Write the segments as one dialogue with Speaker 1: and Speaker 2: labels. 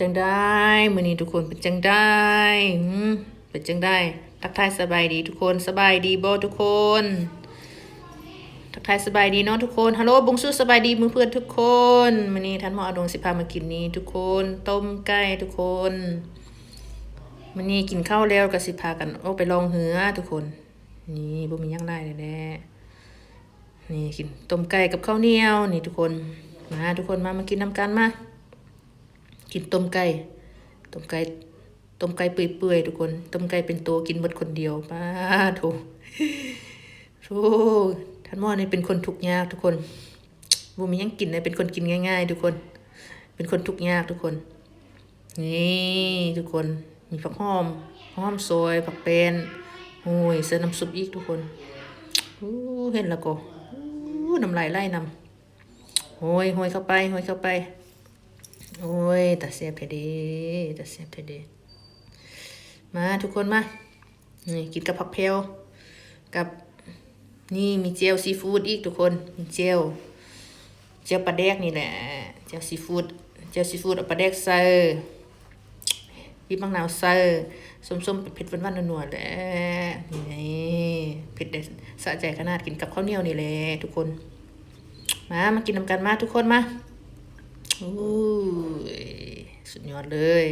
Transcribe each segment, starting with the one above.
Speaker 1: จังได้มื้อนี้ทุกคนเป็นจังได้หืเป็นจังได้ ทักทายสบายดีทุกคนสบายดีบ่ทุกคน ทักทายสบายดีเนาะทุกคนฮัลโหลบงสู้สบายดีมือเพื่อนทุกคนมื้อนี้ท่านหมออดงสิพามากินนี้ ทุกคนต้มไก่ทุกคนมื้อนี้กินข้าวแล้วก็สิพากันออกไปลองเหือทุกคน นี่บ่มียังได้เลยแน่นี่กินต้มไก่กับข้าวเหนียวนี่ทุกคนมาทุกคนมามากินน้ำกันมา กินต้มไก่ต้มไก่ต้มไก่เปื่อยๆทุกคนต้มไก่เป็นตัวกินหมดคนเดียวป้าโถโธ่ท่านหมอนี่เป็นคนทุกข์ยากทุกคนบ่มียังกินเลยเป็นคนกินง่าย ๆ ทุกคน เป็นคนทุกข์ยากทุกคน นี่ทุกคนมีผักหอมหอมซอยผักเป็นโอ้ยเสื้อน้ำซุปอีกทุกคนเห็นแล้วกูน้ำลายไหลนำโอ้ยโหยเข้าไปโหยเข้าไป โอ้ยตาเสียบเทเดตาเสียบเทเดมาทุกคนมา นี่กินกับผักเพลกับนี่มีเจลซีฟู้ดอีกทุกคน มีเจลเจลปลาแดกนี่แหละ เจลซีฟู้ด เจลซีฟู้ดเอาปลาแดกใส่บีบมะนาวใส่ส้มๆเผ็ดๆหวานๆนัวๆแหละนี่เผ็ดเด็ดสะใจขนาดกินกับข้าวเหนียวนี่แหละทุกคน มา มากินนำกันมาทุกคนมาอู้ สุดยอดเลย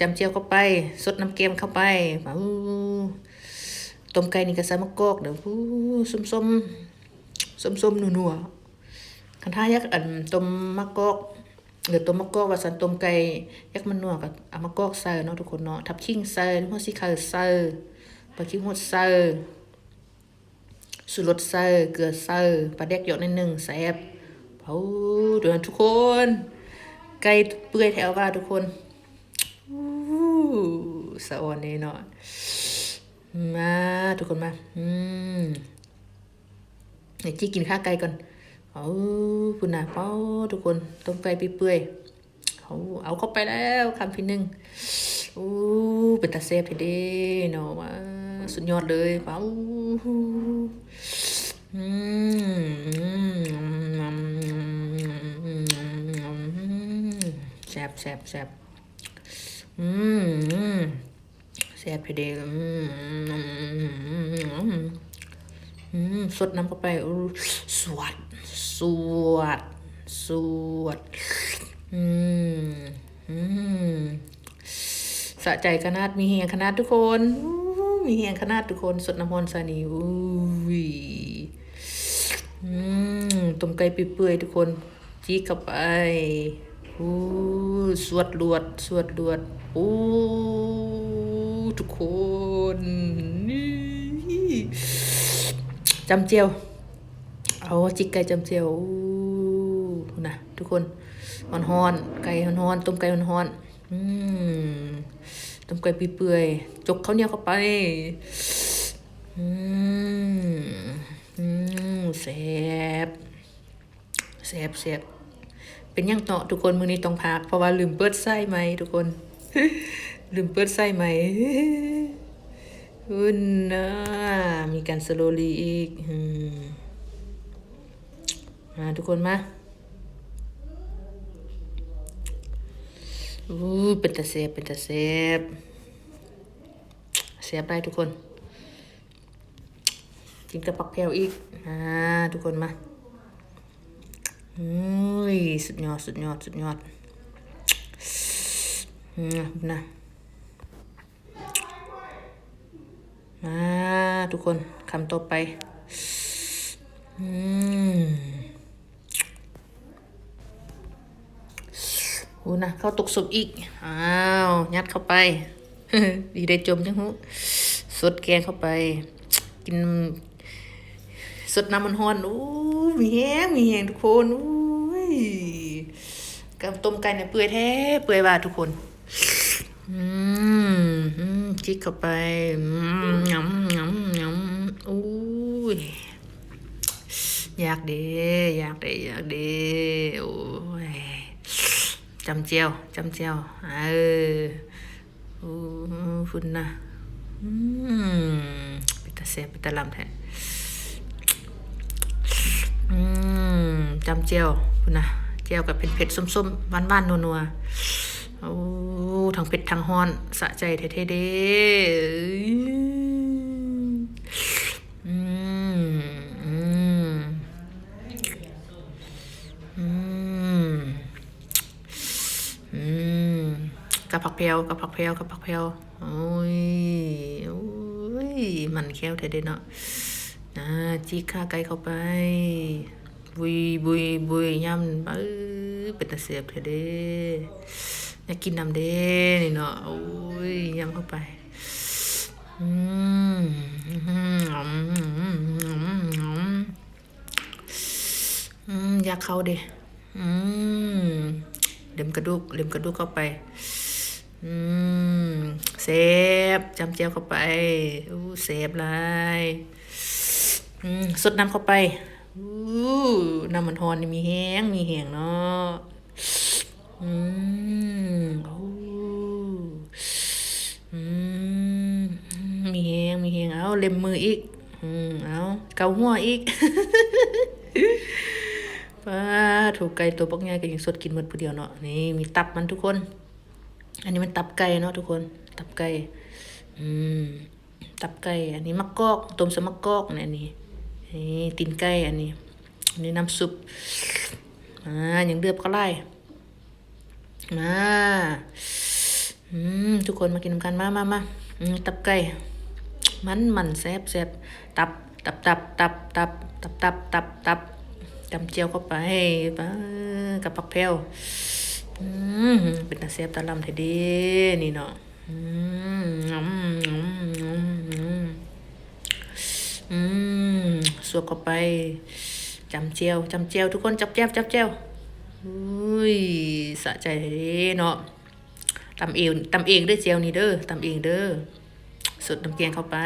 Speaker 1: จำเจียวเข้าไปสดน้ำเกมเข้าไปอู้ต้มไก่นี่ก็ใส่มะกอกเดี๋ยวอู้ส้มส้มส้มส้มๆนัวๆคันท่ายักอันต้มมะกอกหรือต้มมะกอกว่าสันต้มไก่ยักมันนัวกับเอามะกอกใส่เนาะทุกคนเนาะทับชิ่งใส่หัวสีขาวใส่ปลาขี้หัวใส่สุรสใส่เกลือใส่ปลาแดกหยอดนิดนึงแซ่บเอาเดี๋ยวทุกคน ไก่เปื่อยแถวว่าทุกคนอู้สะออนแน่นอนมาทุกคนมา อืมเดี๋ยวจี้กินข้าวไก่ก่อนเอาคุณน่ะเป้าทุกคนต้มไก่เปื่อยเอาเอาเข้าไปแล้วคำที่หนึ่งอู้เป็นตาเซฟเด้เนาะว่าสุดยอดเลยเป้าอืม แซ่บแซ่บแซ่บอืมแซ่บพอดีอืมอืมสดน้ำเข้าไปสวด สวด สวด อืมอืมสะใจขนาดมีเฮียงขนาดทุกคนมีเฮียงขนาดทุกคนสดน้ำมันสานีอุ้ยอืมต้มไก่เปื่อยๆทุกคน จี้เข้าไป โอ้สวดลวด สวดลวด โอ้ทุกคนนี่จำเจียว เอาจิกไก่จำเจียวนะทุกคนฮอนฮอนไก่ฮอนฮอนต้มไก่ฮอนฮอนอืมต้มไก่เปื่อยๆจกข้าวเหนียวเข้าไปอืมอืมแซ่บแซ่บแซ่บ เป็นยังเนาะทุกคนมือนี้ต้องพัก เพราะว่าลืมเปิดไส้ไหมทุกคน ลืมเปิดไส้ไหมอุ่นนะมีการสโลลีอีกมาทุกคนมาอู้เป็นตาแซ่บเป็นตาแซ่บแซ่บได้ทุกคนกินกับปักแพวอีกอ่าทุกคนมา อุ้ยสุดยอด สุดยอด สุดยอดอืมนะมาทุกคนคำต่อไปอืมโอ้นะเข้าตกสุบอีก อ้าว ยัดเข้าไป ดีได้จมจังหูสดแกงเข้าไป กิน สดน้ำมันฮ้อนอู้ มีแห้งมีแห้งทุกคนอู้ยกับต้มไก่เนี่ยเปื่อยแท้เปื่อยว่าทุกคน อืมจิกเข้าไปอืมยำยำยำอู้ยอยากเด้อยากเด้อยากเด้โอ้ยจำเจียวจำเจียวเออโอ้ฝุ่นนะอืมเป็นตาแซ่บเป็นตาลำแท้ อืมจำเจียวพุ่นะแจ่วกับเป็นเผ็ดส้มๆหวานๆนัวๆโอ้ทั้งเผ็ดทั้งฮ้อน สะใจแท้ๆเด้อืมอืมอืมอืมกับผักเพลวกับผักเพลวกับผักเพลวโอ้ยโอ้ยมันแค้วแท้เด้เนาะ นะจีข้าไก่เข้าไป บุยบุยบุยยำเอ้ยเป็นตาเสียบเถอะเด้อยากกินน้ำเด้นี่เนาะโอ้ยยำเข้าไปอืมอืมอืมอืมอืมอืมอยากเข้าเด้อืมเล็มกระดูกเล็มกระดูกเข้าไป อืมเซฟจำเจียวเข้าไปอู้เซฟเลย อืมสดน้ำเข้าไปอู้น้ำมันฮอนนี่มีแห้งมีแห้งเนาะอืมโอ้อืมมีแห้งมีแห้งเอาเล็มมืออีก อืมเอาเกาหัวอีกป้าถูกไก่ตัวปักใหญ่ก็ยังสดกินหมดผู้เดียวเนาะนี่มีตับมันทุกคน อันนี้มันตับไก่เนาะทุกคน ตับไก่อืมตับไก่อันนี้มะกอกต้มสมะกอกเนี่ยอัน นี่ตีนไก่อันนี้อันนี้น้ำซุปอ่ายังเดือบก็ไล่มาอืมทุกคนมากินน้ำกันมามามาตับไก่มันมันแซบแซบตับตับตับตับตับตับตับตับตับจำเจียวเข้าไปกับผักแพรวอืมเป็นตาแซ่บตาลำเทดีนี่เนาะอืมอืมอืมอืม วบเข้าไปจำเจียวจำเจียวทุกคนจับแจ้วจับแจ้วอุ้ยสะใจเนาะตำเองตำเองด้อเจียวนี่เด้อตำเองเด้อสดน้ำแกงเข้าไป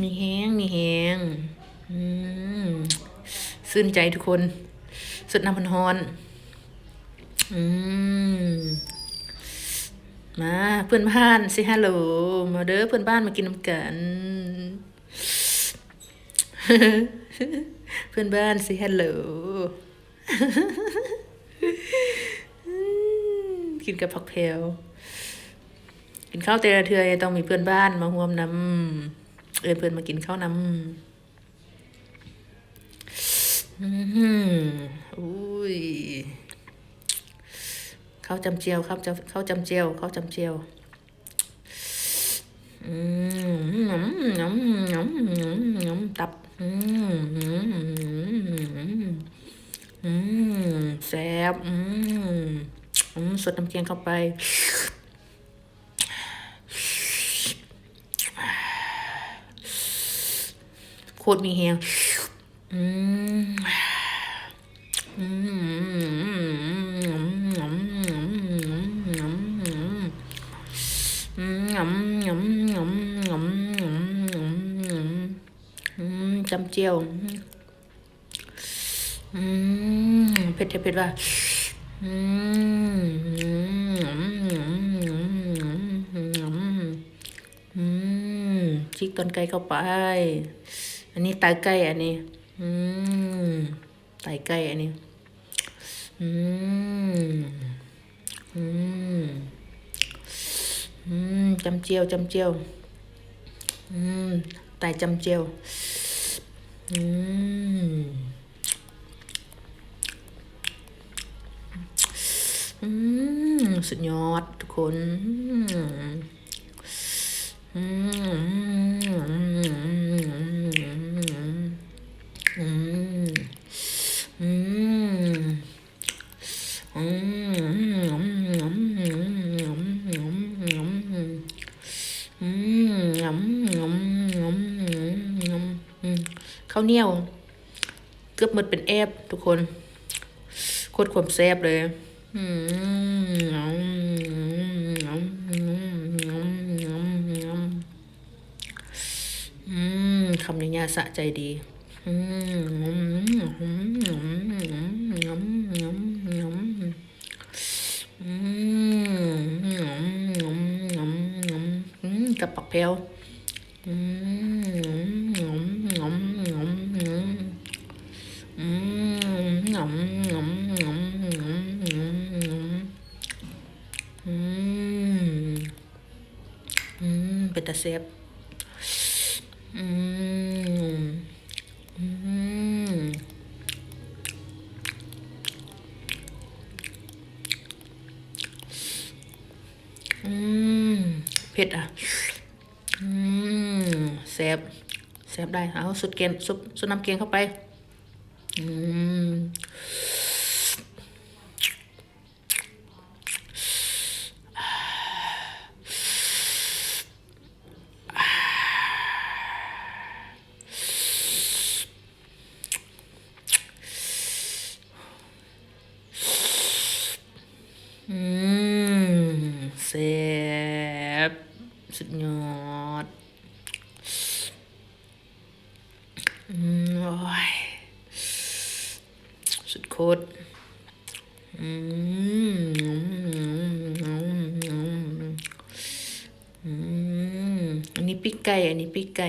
Speaker 1: มีแห้งมีแห้งซื่นใจทุกคนสดน้ำพันฮอนอืมมาเพื่อนบ้านสิฮัลโหลมาเด้อเพื่อนบ้านมากินน้ำกัน เพื่อนบ้านสิฮัลโหลกินกับผักเพลกินข้าวเตะเทือยต้องมีเพื่อนบ้านมาร่วมน้ำเอินเพื่อนมากินข้าวน้ำอืมอุ้ยข้าวจำเจียวครับจะข้าวจำเจียวข้าวจำเจียวอืมน้ำน้ำน้ำ น้ำตับ อืมอืมอืมแซ่บอืมอืมสดน้ำเกียงเข้าไปโคตรมีเฮียงอืมอืมอืมอืมอืมอืมอืมจำเจียวอืมเผ็ดเผ็ดว่ะอืมอืมอืมจิกต้นไก่เข้าไป อันนี้ไตไก่อันนี้ อืมไตไก่อันนี้ อืมอืมอืมจำเจียวจำเจียว อืมไตจำเจียว อืมอืมสุดยอดทุกคน อืม อืม อืม ข้าวเหนียว เกือบหมดเป็นแอบทุกคนโคตรความแซ่บเลยอืมอืมคำนี้ยาสะใจดี อืม เป็นตาเซฟอืมอืมอืมเผ็ดอะ อืมแซ่บแซ่บได้ เอาสุดเกนซุปสุดน้ำเกงเข้าไป อืมอืมแซ่บสุดยอด อืมโอ้ย สุดโคตรอืมอืมอืมอันนี้ปีกไก่ อันนี้ปีกไก่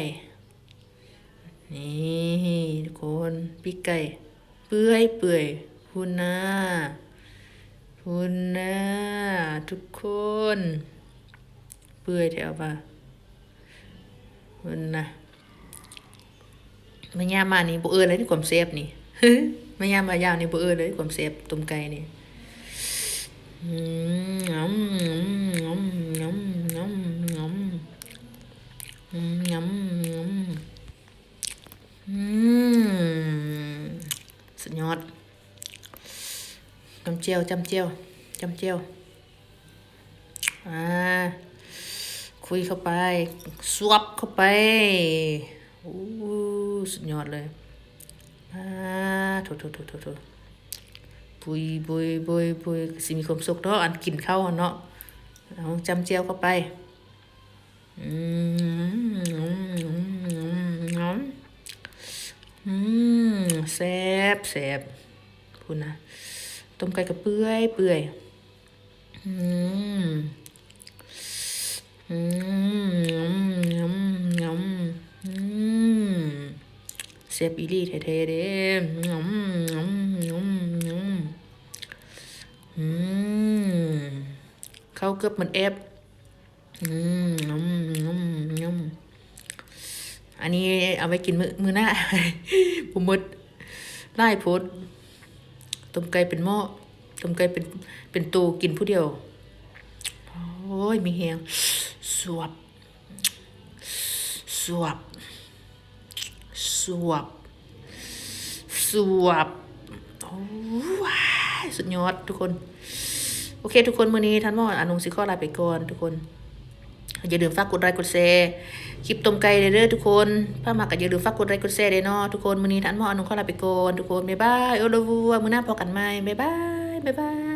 Speaker 1: นี่ทุกคนปีกไก่ เปื่อยเปื่อยคุณนะคุณนะทุกคน เปื่อยแถวป่ะคุณนะมันยามานี่บ่เอิ้นเลยที่ความเซฟนี่ มันยามมายาวนี่บ่เอิ้นเลยความเซฟต้มไก่นี่อืมงำงำงำงำงำอืมงำงำอืมสุดยอดจำเจียวจำเจียวจำเจียวอ่าคุยเข้าไปสวบเข้าไปโอ้สุดยอดเลย ถโถโถโถโถปุยบุยบุยบุยสิมีความสุขเนาะอันกินข้าวเนาะเอาจำเจียวเข้าไปอืมอืมอืมแซ่บแซ่บพูดนะต้มไก่กับเปื่อยเปื่อยอืมอืมยำยำอืม เสียบอีลี่เท่ๆเด้ยำยำยำยำอืมเข้าเกือบเหมือนเอฟอันนี้เอาไว้กินมือมือหน้า ผมมดไล่โพดต้มไก่เป็นหม้อต้มไก่เป็นเป็นตูกินผู้เดียว โอ้ย มีแหงสวบ สวบ สวบ สวบ โอ้ว้ายสุดยอดทุกคน โอเค ทุกคนมื้อนี้ท่านหมออนุสิข้อลาไปก่อนทุกคน อย่าลืมฝากกดไลค์กดแชร์คลิปต้มไก่เด้อทุกคนถ้ามาก็อย่าลืมฝากกดไลค์กดแชร์เด้อเนาะทุกคนมื้อนี้ท่านหมออนุข้อลาไปก่อนทุกคนบ๊ายบายโอลาวัวมื้อหน้าพอกันใหม่บ๊ายบายบ๊ายบาย